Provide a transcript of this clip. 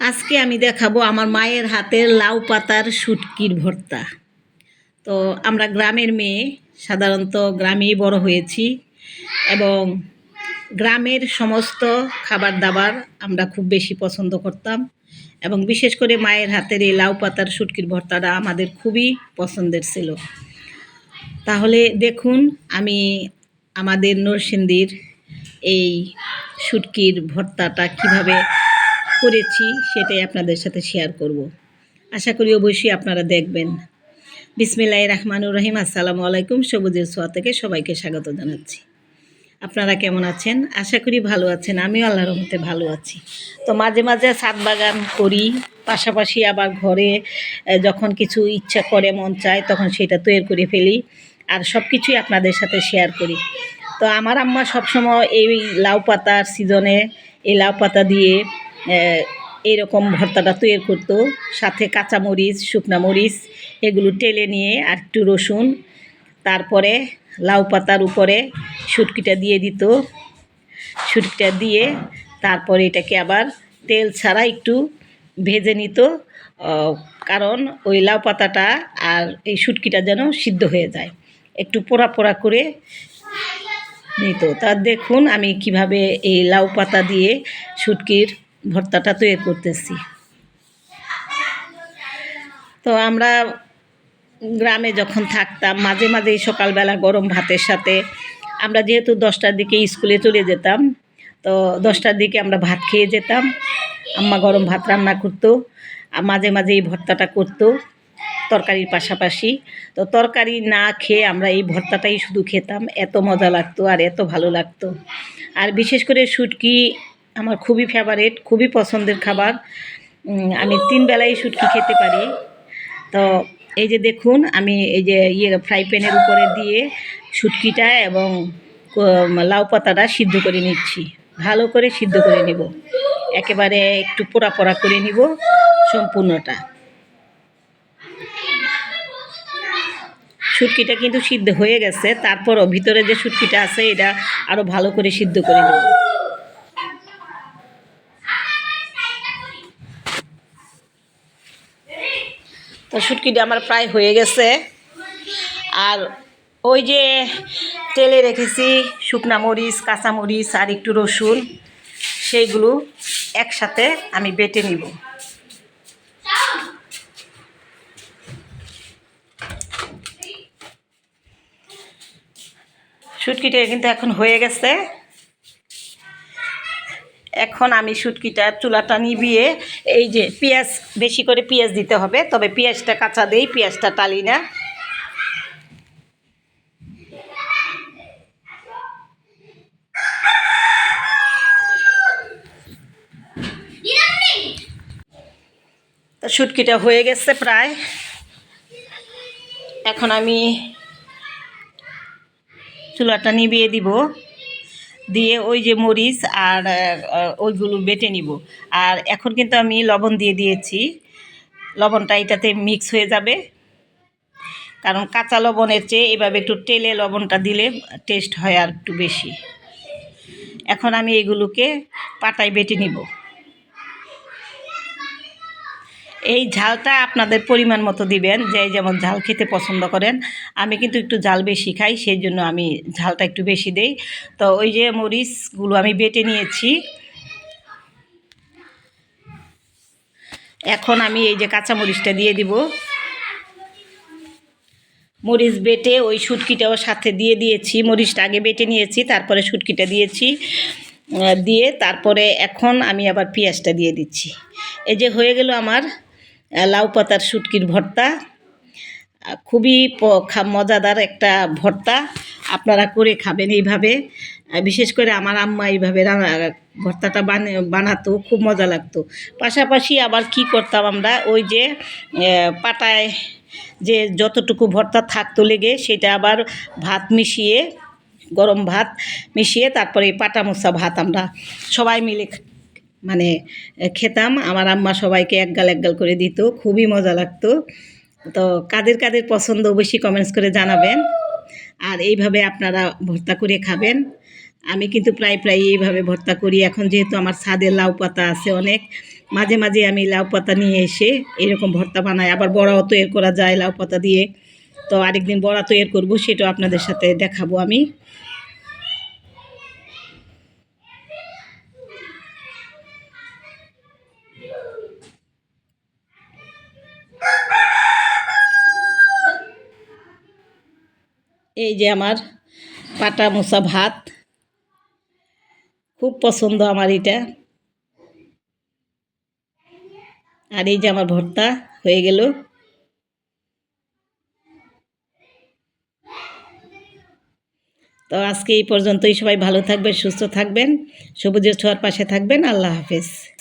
আজকে আমি দেখাবো আমার মায়ের হাতের লাউ পাতার শুটকির ভর্তা। তো আমরা গ্রামের মেয়ে, সাধারণত গ্রামেই বড় হয়েছি এবং গ্রামের সমস্ত খাবার দাবার আমরা খুব বেশি পছন্দ করতাম এবং বিশেষ করে মায়ের হাতের এই লাউ পাতার শুটকির ভর্তাটা আমাদের খুবই পছন্দের ছিল। তাহলে দেখুন আমি আমাদের নরসিংদীর এই শুটকির ভর্তাটা কীভাবে করেছি সেটাই আপনাদের সাথে শেয়ার করব। আশা করি অবশ্যই আপনারা দেখবেন। বিসমিল্লাহ রহমানুর রহিম। আসসালামু আলাইকুম। সবুজের সোয়া থেকে সবাইকে স্বাগত জানাচ্ছি। আপনারা কেমন আছেন? আশা করি ভালো আছেন। আমিও আল্লাহর রহমতে ভালো আছি। তো মাঝে মাঝে ছাদ বাগান করি। পাশাপাশি আবার ঘরে যখন কিছু ইচ্ছা করে, মন চায়, তখন সেটা তৈরি করে ফেলি। আর সব কিছুই আপনাদের সাথে শেয়ার করি। তো আমার আম্মা সবসময় এই লাউ পাতার সিজনে এই লাউ পাতা দিয়ে আহ, এইরকম ভর্তাটা তৈরি করতো। সাথে কাঁচামরিচ শুকনা মরিচ এগুলো টেলে নিয়ে আর একটু রসুন। তারপরে লাউ পাতার উপরে শুটকিটা দিয়ে দিত। শুটকিটা দিয়ে তারপরে এটাকে আবার তেল ছাড়া একটু ভেজে নিত। কারণ ওই লাউ পাতাটা আর এই শুটকিটা যেন সিদ্ধ হয়ে যায়। একটু পোড়া পোড়া করে নিত। তা দেখুন আমি কীভাবে এই লাউ পাতা দিয়ে শুটকির ভর্তাটা তৈরি করতেছি। তো আমরা গ্রামে যখন থাকতাম, মাঝে মাঝেই সকালবেলা গরম ভাতের সাথে আমরা যেহেতু দশটার দিকে স্কুলে চলে যেতাম, তো দশটার দিকে আমরা ভাত খেয়ে যেতাম। আম্মা গরম ভাত রান্না করতো, আর মাঝে মাঝে এই ভর্তাটা করতো তরকারির পাশাপাশি। তো তরকারি না খেয়ে আমরা এই ভর্তাটাই শুধু খেতাম, এত মজা লাগতো আর এত ভালো লাগতো। আর বিশেষ করে শুটকি আমার খুবই ফেভারেট খুবই পছন্দের খাবার। আমি তিন বেলায় শুটকি খেতে পারি। তো এই যে দেখুন, আমি এই যে ইয়ে ফ্রাই প্যানের উপরে দিয়ে শুটকিটা এবং লাউ পাতাটা সিদ্ধ করে নিচ্ছি। ভালো করে সিদ্ধ করে নেব। একেবারে একটু পোড়া পোড়া করে নিব সম্পূর্ণটা। শুটকিটা কিন্তু সিদ্ধ হয়ে গেছে, তারপরও ভিতরে যে শুটকিটা আছে, এটা আরও ভালো করে সিদ্ধ করে নেব। শুটকিটা আমার প্রায় হয়ে গেছে। আর ওই যে তেলে রেখেছি শুকনা মরিচ, কাঁচা মরিচ আর একটু রসুন, সেইগুলো একসাথে আমি বেটে নিব। শুটকিটা কিন্তু এখন হয়ে গেছে। এখন আমি শুটকিটা চুলাটা নিবিয়ে এই যে পেঁয়াজ, বেশি করে পেঁয়াজ দিতে হবে। তবে পেঁয়াজটা কাঁচা দেই, পেঁয়াজটা টালি না। তো শুটকিটা হয়ে গেছে প্রায়। এখন আমি চুলাটা নিবিয়ে দিব। দিয়ে ওই যে মরিচ আর ওইগুলো বেটে নিব। আর এখন কিন্তু আমি লবণ দিয়ে দিয়েছি। লবণটা এটাতে মিক্স হয়ে যাবে। কারণ কাঁচা লবণের চেয়ে এভাবে একটু তেলে লবণটা দিলে টেস্ট হয় আর একটু বেশি। এখন আমি এগুলোকে পাটায় বেটে নিব। এই ঝালটা আপনাদের পরিমাণ মতো দিবেন, যে যেমন ঝাল খেতে পছন্দ করেন। আমি কিন্তু একটু ঝাল বেশি খাই সেই জন্য আমি ঝালটা একটু বেশি দেই। তো ওই যে মরিচগুলো আমি বেটে নিয়েছি। এখন আমি এই যে কাঁচা মরিচটা দিয়ে দিব। মরিচ বেটে ওই শুটকিটাও সাথে দিয়ে দিয়েছি। মরিচটা আগে বেটে নিয়েছি, তারপরে শুটকিটা দিয়েছি দিয়ে তারপরে এখন আমি আবার পেঁয়াজটা দিয়ে দিচ্ছি। এই যে হয়ে গেল আমার লাউ পাতার শুটকির ভর্তা। খুবই মজাদার একটা ভর্তা। আপনারা করে খাবেন এইভাবে। বিশেষ করে আমার আম্মা এইভাবে ভর্তাটা বানে, বানাতো, খুব মজা লাগতো। পাশাপাশি আবার কি করতাম আমরা, ওই যে পাটায় যে যতটুকু ভর্তা থাকতো লেগে, সেটা আবার ভাত মিশিয়ে, গরম ভাত মিশিয়ে, তারপরে পাটা মোছা ভাত আমরা সবাই মিলে মানে খেতাম। আমার আম্মা সবাইকে একগাল একগাল করে দিত, খুবই মজা লাগতো। তো কাদের কাদের পছন্দ অবশ্যই কমেন্টস করে জানাবেন। আর এইভাবে আপনারা ভর্তা করে খাবেন। আমি কিন্তু প্রায় প্রায় এইভাবে ভর্তা করি। এখন যেহেতু আমার ছাদের লাউ পাতা আছে অনেক, মাঝে মাঝে আমি লাউ পাতা নিয়ে এসে এরকম ভর্তা বানাই। আবার বড়াও তৈরি করা যায় লাউ পাতা দিয়ে। তো আরেকদিন বড়া তৈরি করব, সেটাও আপনাদের সাথে দেখাবো আমি। এই যে আমার পাটা মোছা ভাত। খুব পছন্দ আমার এটা। আর এই যে আমার ভর্তা হয়ে গেল। তো আজকে এই পর্যন্তই সবাই ভালো থাকবেন, সুস্থ থাকবেন, সবুজের ছোঁয়ার পাশে থাকবেন। আল্লাহ হাফেজ।